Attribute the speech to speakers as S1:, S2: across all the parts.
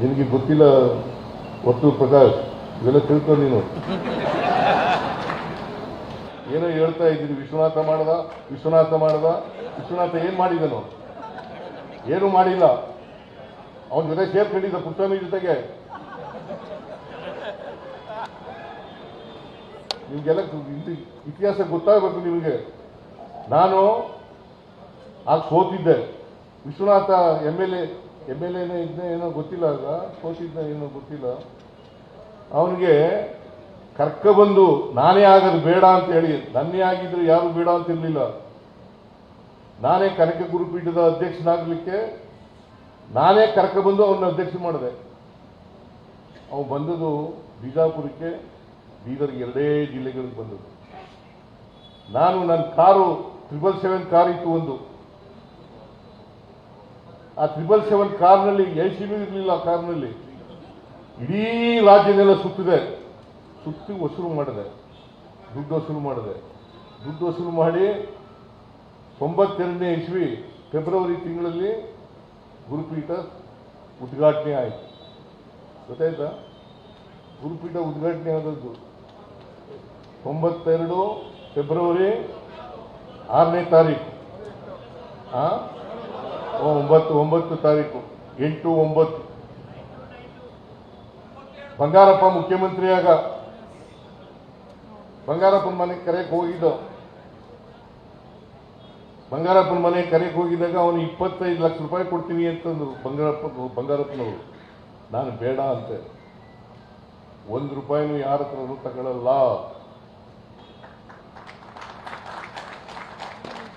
S1: ನಿನಗೆ ಗೊತ್ತಿಲ್ಲ ಒತ್ತು ಪ್ರಕಾಶ್, ಇವೆಲ್ಲ ತಿಳ್ಕೊ ನೀನು. ಏನೋ ಹೇಳ್ತಾ ಇದ್ದೀನಿ, ವಿಶ್ವನಾಥ ಮಾಡ್ದ ವಿಶ್ವನಾಥ ಮಾಡ್ದ, ವಿಶ್ವನಾಥ ಏನ್ ಮಾಡಿದನು? ಏನು ಮಾಡಿಲ್ಲ. ಅವನ ಜೊತೆ ಸೇರ್ಕೊಂಡಿದ್ದ ಪುಟ್ಟಮಿ ಜೊತೆಗೆ. ನಿಮ್ಗೆಲ್ಲ ಇತಿಹಾಸ ಗೊತ್ತಾಗಬೇಕು ನಿಮಗೆ. ನಾನು ಆಗ ಸೋತಿದ್ದೆ. Vishwanath M L A M L ಎನೇ ಇದ್ದ ಏನೋ ಗೊತ್ತಿಲ್ಲ ಆಗ ಸೋತಿದ್ದ ಏನೋ ಗೊತ್ತಿಲ್ಲ. ಅವನಿಗೆ ಕರ್ಕೊಬಂದು ನಾನೇ ಆಗೋದು ಬೇಡ ಅಂತ ಹೇಳಿ, ನನ್ನೇ ಆಗಿದ್ರೆ ಯಾರು ಬೇಡ ಅಂತ ಇರಲಿಲ್ಲ. ನಾನೇ ಕನಕ ಗುರುಪೀಠದ ಅಧ್ಯಕ್ಷನಾಗಲಿಕ್ಕೆ, ನಾನೇ ಕರ್ಕೊಬಂದು ಅವ್ರನ್ನ ಅಧ್ಯಕ್ಷ ಮಾಡಿದೆ. ಅವನು ಬಂದದು ಬಿಜಾಪುರಕ್ಕೆ ಬೀದರ್ ಎರಡೇ ಜಿಲ್ಲೆಗಳಿಗೆ ಬಂದದ್ದು. ನಾನು ನನ್ನ ಕಾರು ತ್ರಿಬಲ್ ಸೆವೆನ್ ಕಾರ್ ಇತ್ತು ಒಂದು. ಆ ತ್ರಿಬಲ್ ಸೆವೆನ್ ಕಾರ್ನಲ್ಲಿ ಬಿ ಇರಲಿಲ್ಲ ಆ ಕಾರ್ನಲ್ಲಿ. ಇಡೀ ರಾಜ್ಯನೆಲ್ಲ ಸುತ್ತಿದೆ. ಸುತ್ತಿ ವಸೂಲು ಮಾಡಿದೆ. ದುಡ್ಡು ವಸೂಲು ಮಾಡಿದೆ. ದುಡ್ಡು ವಸೂಲು ಮಾಡಿ ತೊಂಬತ್ತೆರಡನೇ ಇಸ್ವಿ, ಫೆಬ್ರವರಿ ತಿಂಗಳಲ್ಲಿ ಗುರುಪೀಠ ಉದ್ಘಾಟನೆ ಆಯಿತು. ಗೊತ್ತಾಯ್ತಾ? ಗುರುಪೀಠ ಉದ್ಘಾಟನೆ ಆದದ್ದು. ತೊಂಬತ್ತೆರಡು ಫೆಬ್ರವರಿ ಆರನೇ ತಾರೀಕು. ಆ? ಒಂಬತ್ತು ಒಂಬತ್ತು ತಾರೀಕು, ಎಂಟು, ಒಂಬತ್ತು. ಬಂಗಾರಪ್ಪ ಮುಖ್ಯಮಂತ್ರಿಯಾಗ. ಬಂಗಾರಪ್ಪನ ಮನೆಗೆ ಕರೆಗೆ ಹೋಗಿದ್ದ. ಬಂಗಾರಪ್ಪನ ಮನೆಗೆ ಕರೆಗೆ ಹೋಗಿದ್ದಾಗ ಅವನು ಇಪ್ಪತ್ತೈದು ಲಕ್ಷ ರೂಪಾಯಿ ಕೊಡ್ತೀನಿ ಅಂತಂದ್ರು ಬಂಗಾರಪ್ಪ, ಬಂಗಾರಪ್ಪನವರು. ನಾನು ಬೇಡ ಅಂತೆ. ಒಂದು ರೂಪಾಯಿನೂ ಯಾರ ಹತ್ರನೂ ತಗೊಳ್ಳಲ್ಲ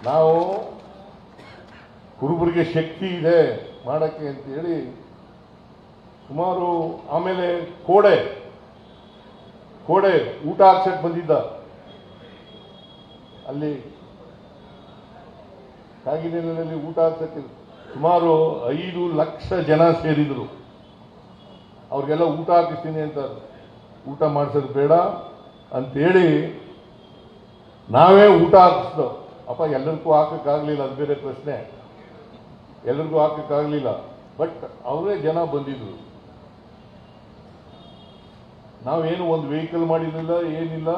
S1: ನಾವು ಕುರುಬರಿಗೆ ಶಕ್ತಿ ಇದೆ ಮಾಡೋಕ್ಕೆ ಅಂತೇಳಿ ಸುಮಾರು ಆಮೇಲೆ ಕೋಡೆ ಕೋಡೆ ಊಟ ಹಾಕ್ಸಕ್ ಬಂದಿದ್ದ. ಅಲ್ಲಿ ಕಾಗಿನೆಲೆಯಲ್ಲಿ ಊಟ ಹಾಕ್ಸಕ್ಕೆ ಸುಮಾರು ಐದು ಲಕ್ಷ ಜನ ಸೇರಿದ್ರು. ಅವ್ರಿಗೆಲ್ಲ ಊಟ ಹಾಕಿಸ್ತೀನಿ ಅಂತ ಊಟ ಮಾಡಿಸೋದು ಬೇಡ ಅಂತೇಳಿ ನಾವೇ ಊಟ ಹಾಕಿಸ್ದು. ಅಪ್ಪ ಎಲ್ಲರಿಗೂ ಹಾಕೋಕ್ಕಾಗಲಿಲ್ಲ, ಅದು ಬೇರೆ ಪ್ರಶ್ನೆ. ಎಲ್ಲರಿಗೂ ಹಾಕಕ್ಕಾಗ್ಲಿಲ್ಲ ಬಟ್ ಅವರೇ ಜನ ಬಂದಿದ್ರು. ನಾವೇನು ಒಂದು ವೆಹಿಕಲ್ ಮಾಡಿರಲಿಲ್ಲ, ಏನಿಲ್ಲ,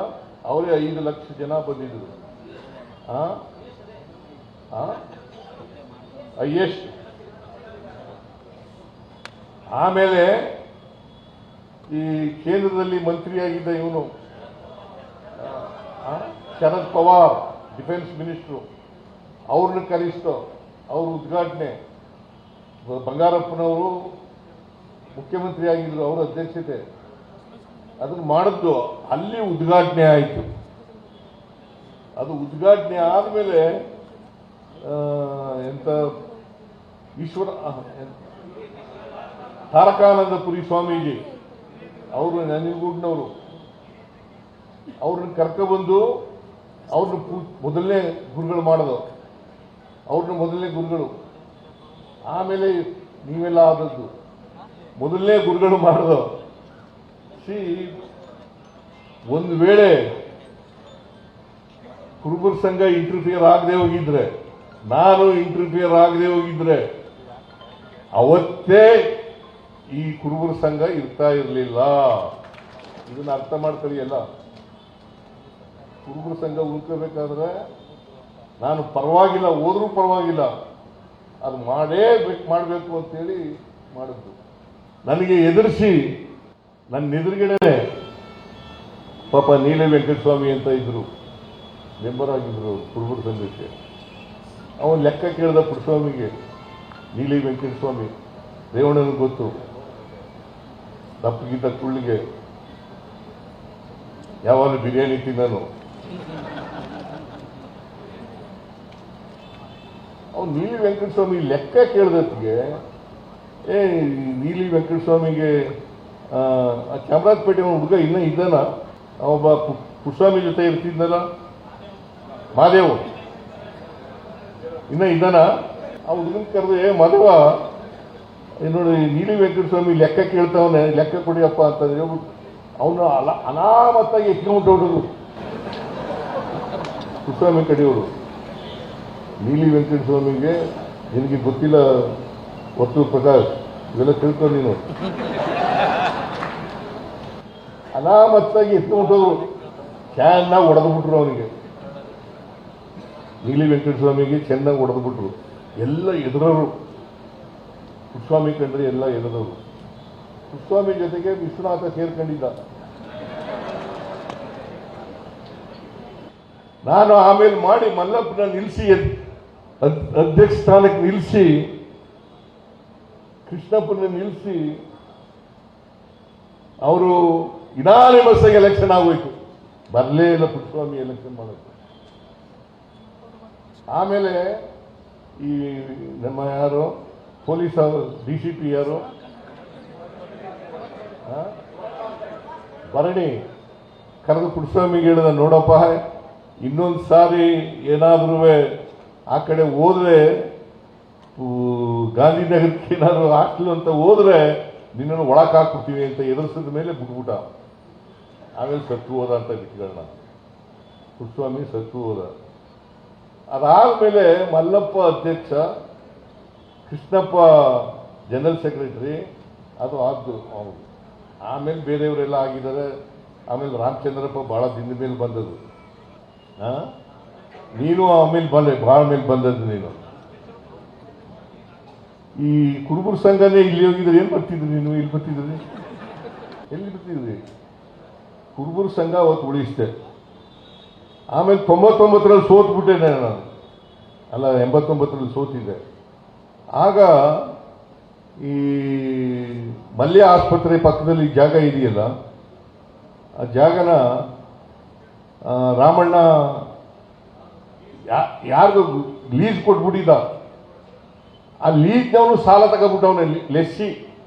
S1: ಅವರೇ ಐದು ಲಕ್ಷ ಜನ ಬಂದಿದ್ರು. ಎಷ್ಟು? ಆಮೇಲೆ ಈ ಕೇಂದ್ರದಲ್ಲಿ ಮಂತ್ರಿಯಾಗಿದ್ದ ಇವನು ಶರದ್ ಪವಾರ್, ಡಿಫೆನ್ಸ್ ಮಿನಿಸ್ಟ್ರು. ಅವ್ರನ್ನ ಕರೆಸ್ತೋ ಅವ್ರ ಉದ್ಘಾಟನೆ ಬಂಗಾರಪ್ಪನವರು ಮುಖ್ಯಮಂತ್ರಿ ಆಗಿದ್ರು ಅವರ ಅಧ್ಯಕ್ಷತೆ. ಅದನ್ನು ಮಾಡಿದ್ದು ಅಲ್ಲಿ ಉದ್ಘಾಟನೆ ಆಯಿತು. ಅದು ಉದ್ಘಾಟನೆ ಆದಮೇಲೆ ಎಂತ ಈಶ್ವರ ತಾರಕಾನಂದಪುರಿ ಸ್ವಾಮೀಜಿ, ಅವರು ನನಗೂಡ್ನವರು. ಅವ್ರನ್ನ ಕರ್ಕೊಬಂದು ಅವ್ರನ್ನ ಮೊದಲನೇ ಗುರುಗಳು ಮಾಡೋದು ಅವ್ರನ್ನ ಮೊದಲನೇ ಗುರುಗಳು. ಆಮೇಲೆ ನೀವೆಲ್ಲ ಆದದ್ದು. ಮೊದಲನೇ ಗುರುಗಳು ಮಾಡೋದು ಸಿ ಒಂದು ವೇಳೆ ಕುರುಬರ ಸಂಘ ಇಂಟರ್ಫಿಯರ್ ಆಗದೆ ಹೋಗಿದ್ರೆ, ನಾನು ಇಂಟರ್ಫಿಯರ್ ಆಗದೆ ಹೋಗಿದ್ರೆ, ಅವತ್ತೇ ಈ ಕುರುಬರ ಸಂಘ ಇರ್ತಾ ಇರಲಿಲ್ಲ. ಇದನ್ನ ಅರ್ಥ ಮಾಡ್ಕೊಳ್ಳಿ ಎಲ್ಲ. ಕುರುಬರ ಸಂಘ ಉಳ್ಕೋಬೇಕಾದ್ರೆ ನಾನು ಪರವಾಗಿಲ್ಲ, ಹೋದರೂ ಪರವಾಗಿಲ್ಲ. ಅದು ಮಾಡೇ ಬಿಟ್ಟು ಮಾಡಬೇಕು ಅಂತೇಳಿ ಮಾಡಿದ್ದು. ನನಗೆ ಎದುರಿಸಿ, ನನ್ನ ಎದುರುಗಡೆ ಪಾಪ ನೀಲ ವೆಂಕಟಸ್ವಾಮಿ ಅಂತ ಇದ್ದರು ಮೆಂಬರ್ ಆಗಿದ್ರು ಕುರುಬರ ಸಂಘಕ್ಕೆ. ಅವನು ಲೆಕ್ಕ ಕೇಳಿದ ಪುರುಸ್ವಾಮಿಗೆ ನೀಲಿ ವೆಂಕಟಸ್ವಾಮಿ ದೇವಣ್ಣನ ಗೊತ್ತು. ದಪ್ಪಗಿದ್ದ ಕುಳ್ಳಿಗೆ ಯಾವಾಗ ಬಿರಿಯಾನಿ ತಿನ್ನನು ನೀಲಿ ವೆಂಕಟಸ್ವಾಮಿ ಲೆಕ್ಕ ಕೇಳಿದತ್ತಿಗೆ ಏ, ನೀಲಿ ವೆಂಕಟಸ್ವಾಮಿಗೆ ಚಾಮರಾಜಪೇಟೆ ಹುಡುಗ ಇನ್ನೂ ಇದ್ದಾನ? ಅವೊಬ್ಬ ಕುಸ್ವಾಮಿ ಜೊತೆ ಇರ್ತಿದ್ನಲ್ಲ? ಮಾದೇವ್. ಇನ್ನ ಇದ್ದಾನ? ಆ ಹುಡುಗನ್ ಕರೆದು, ಏ, ಮಾದೇವ ನೋಡಿ, ನೀಲಿ ವೆಂಕಟಸ್ವಾಮಿ ಲೆಕ್ಕ ಕೇಳ್ತಾವನೆ, ಲೆಕ್ಕ ಕೊಡಿಯಪ್ಪ ಅಂತ ಹೇಳ್ಬಿಟ್ಟು ಅವನು ಅಲ, ಅನಾಮತ್ತಾಗಿ ಎತ್ಕೊಂಡ್ಬಿಟ್ಟು ಪುಟ್ಟಸ್ವಾಮಿ ಕಡೆಯವರು. ನೀಲಿ ವೆಂಕಟಸ್ವಾಮಿಗೆ ನಿನಗೆ ಗೊತ್ತಿಲ್ಲ ಒತ್ತು ಪ್ರಕಾಶ್ ಇದೆಲ್ಲ ತಿಳ್ಕೊ ನೀನು. ಅನಾಮತ್ತಾಗಿ ಎತ್ಕೊಂಡ್ರು ಚೆನ್ನಾಗಿ ಹೊಡೆದು ಬಿಟ್ರು ಅವನಿಗೆ. ನೀಲಿ ವೆಂಕಟಸ್ವಾಮಿಗೆ ಚೆನ್ನಾಗಿ ಹೊಡೆದು ಬಿಟ್ರು ಎಲ್ಲ ಎದುರರು ಕುಸ್ವಾಮಿ ಕಂಡ್ರೆ ಎಲ್ಲ ಎದುರರು ಕುಸ್ವಾಮಿ ಜೊತೆಗೆ ವಿಶ್ವನಾಥ ಸೇರ್ಕೊಂಡಿದ್ದ. ನಾನು ಆಮೇಲೆ ಮಾಡಿ ಮಲ್ಲಪ್ಪನ ನಿಲ್ಲಿಸಿ ಅಧ್ಯಕ್ಷ ಸ್ಥಾನಕ್ಕೆ ನಿಲ್ಲಿಸಿ ಕೃಷ್ಣಪ್ಪನ ನಿಲ್ಲಿಸಿ ಅವರು ಇನಾನಿಮಸ್ ಆಗಿ ಎಲೆಕ್ಷನ್ ಆಗೋಯ್ತು ಬರಲೇ ಇಲ್ಲ ಪುಟ್ಟಸ್ವಾಮಿ ಎಲೆಕ್ಷನ್ ಮಾಡೋದು ಆಮೇಲೆ ಈ ನಮ್ಮ ಯಾರು, ಪೊಲೀಸ್ ಡಿ ಸಿ ಪಿ ಯಾರು? ಹಾ ಭರಣಿ, ಕರೆದು ಪುಟ್ಟಸ್ವಾಮಿಗೆ ಹೇಳಿದ ನೋಡಪ್ಪ ಇನ್ನೊಂದು ಸಾರಿ ಏನಾದ್ರೂ ಆ ಕಡೆ ಹೋದ್ರೆ ಗಾಂಧಿನಗರಕ್ಕೆ ಏನಾದರೂ ಹಾಸ್ಟೆಲ್ ಅಂತ ಹೋದ್ರೆ, ನಿನ್ನನ್ನು ಒಳಕ್ಕೆ ಹಾಕ್ಬಿಡ್ತೀವಿ ಅಂತ ಎದುರಿಸಿದ ಮೇಲೆ ಬಿಟ್ಬಿಟ್ಟ. ಆಮೇಲೆ ಸತ್ತು ಹೋದ ಅಂತ ಬಿಟ್ಕೊಳ್ಳೋಣ ಪುಟ್ಟಸ್ವಾಮಿ ಸತ್ತು ಹೋದ. ಅದಾದ್ಮೇಲೆ ಮಲ್ಲಪ್ಪ ಅಧ್ಯಕ್ಷ, ಕೃಷ್ಣಪ್ಪ ಜನರಲ್ ಸೆಕ್ರೆಟರಿ, ಅದು ಆದ್ದು ಅವರು. ಆಮೇಲೆ ಬೇರೆಯವರೆಲ್ಲ ಆಗಿದ್ದಾರೆ. ಆಮೇಲೆ ರಾಮಚಂದ್ರಪ್ಪ ಭಾಳ ದಿನದ ಮೇಲೆ ಬಂದದ್ದು. ಆ? ನೀನು ಆಮೇಲೆ ಬಂದೆ, ಭಾಳ ಮೇಲೆ ಬಂದದ್ದು ನೀನು. ಈ ಕುರುಬರ ಸಂಘನೇ ಇಲ್ಲಿ ಹೋಗಿದ್ರೆ ಏನು ಬರ್ತಿದ್ರಿ ನೀನು? ಇಲ್ಲಿ ಬರ್ತಿದ್ರಿ? ಎಲ್ಲಿ ಬರ್ತಿದ್ರಿ? ಕುರುಬರ ಸಂಘ ಅವತ್ತು ಉಳಿಸ್ದೆ. ಆಮೇಲೆ ತೊಂಬತ್ತೊಂಬತ್ತರಲ್ಲಿ ಸೋತ್ಬಿಟ್ಟೆ ನಾನು. ಅಲ್ಲ, ಎಂಬತ್ತೊಂಬತ್ತರಲ್ಲಿ ಸೋತಿದ್ದೆ. ಆಗ ಈ ಮಲ್ಯ ಆಸ್ಪತ್ರೆ ಪಕ್ಕದಲ್ಲಿ ಜಾಗ ಇದೆಯಲ್ಲ, ಆ ಜಾಗನ ರಾಮಣ್ಣ ಯಾ- ಯಾರಿಗೂ ಲೀಸ್ ಕೊಟ್ಬಿಟ್ಟಿದ್ದ. ಆ ಲೀಸ್ನವನು ಸಾಲ ತಗೊಬಿಟ್ಟವನೆ ಲೆಸ್ಸಿ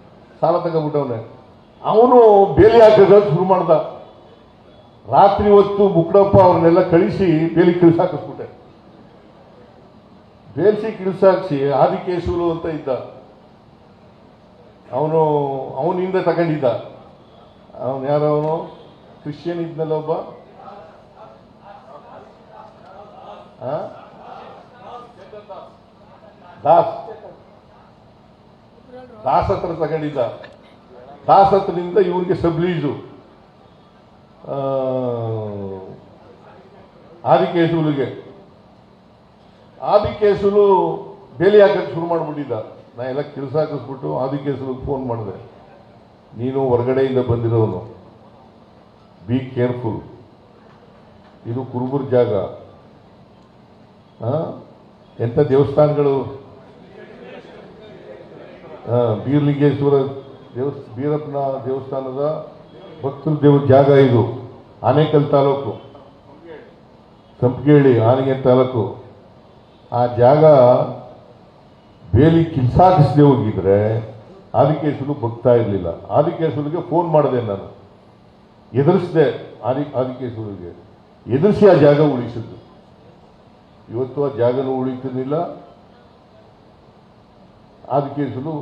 S1: ಸಾಲ ತಗೊಬಿಟ್ಟವನೆ ಅವನು ಬೇಲಿ ಹಾಕಿದ ಶುರು ಮಾಡ್ದ. ರಾತ್ರಿ ಹೊತ್ತು ಬುಕ್ಕಡಪ್ಪ ಅವ್ರನ್ನೆಲ್ಲ ಕಳಿಸಿ ಬೇಲಿ ಕಿಳಿಸಾಕಿಸ್ಬಿಟ್ಟೆ ಬೇಲ್ಸಿ ಕಿಳಿಸಾಕ್ಸಿ ಆದಿಕೇಶೂರು ಅಂತ ಇದ್ದ. ಅವನು, ಅವನಿಂದ ತಗೊಂಡಿದ್ದ. ಅವನು ಯಾರವನು? ಕ್ರಿಶ್ಚಿಯನ್ ಇದ್ನಲ್ಲ ಒಬ್ಬ ಆ? ದಾಸ್ ದಾಸ್. ಹತ್ರ ತಗೊಂಡಿದ್ದ. ದಾಸ್ ಹತ್ರದಿಂದ ಇವನಿಗೆ ಸಬ್ಲೀಜು ಆದಿಕೇಶುಲಿಗೆ ಆದಿಕೇಶುಲು ಬೇಲಿ ಹಾಕಕ್ಕೆ ಶುರು ಮಾಡಿಬಿಟ್ಟಿದ್ದ. ನಾ ಎಲ್ಲ ಕೆಲಸ ಹಾಕಿಸ್ಬಿಟ್ಟು ಆದಿಕೇಶುಲಿಗೆ ಫೋನ್ ಮಾಡಿದೆ. ನೀನು ಹೊರಗಡೆಯಿಂದ ಬಂದಿರೋನು. ಬಿ ಕೇರ್ಫುಲ್ ಇದು ಕುರುಬುರ್ ಜಾಗ? ಎಂಥ ದೇವಸ್ಥಾನಗಳು? ಬೀರ್ಲಿಂಗೇಶ್ವರ ದೇವಸ್, ಬೀರಪ್ಪನ ದೇವಸ್ಥಾನದ ಭಕ್ತರ ದೇವ ಜಾಗ ಇದು. ಆನೇಕಲ್ ತಾಲೂಕು. ಸಂಪಗೇಳಿ ಆನೆಗೆ ತಾಲೂಕು. ಆ ಜಾಗ ಬೇಲಿ ಕಿಲ್ಸಾಕಿಸದೆ ಹೋಗಿದ್ರೆ ಆದಿಕೇಶ್ವರು ಬಗ್ತಾ ಇರಲಿಲ್ಲ. ಆದಿಕೇಶ್ವರಿಗೆ ಫೋನ್ ಮಾಡಿದೆ ನಾನು. ಎದುರಿಸಿದೆ ಆದಿ ಆದಿಕೇಶ್ವರಿಗೆ ಎದುರಿಸಿ ಆ ಜಾಗ ಉಳಿಸಿದ್ದು. ಇವತ್ತು ಆ ಜಾಗನೂ ಉಳಿತಿರ್ಲಿಲ್ಲ ಕೇಸಲು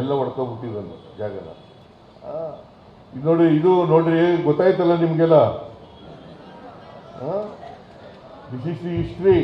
S1: ಎಲ್ಲ ಹೊಡ್ಕೊಬಿಟ್ಟಿದ್ದನು ಜಾಗನ. ಇದು ನೋಡಿ, ಇದು ನೋಡ್ರಿ, ಗೊತ್ತಾಯ್ತಲ್ಲ ನಿಮಗೆಲ್ಲ? This is the history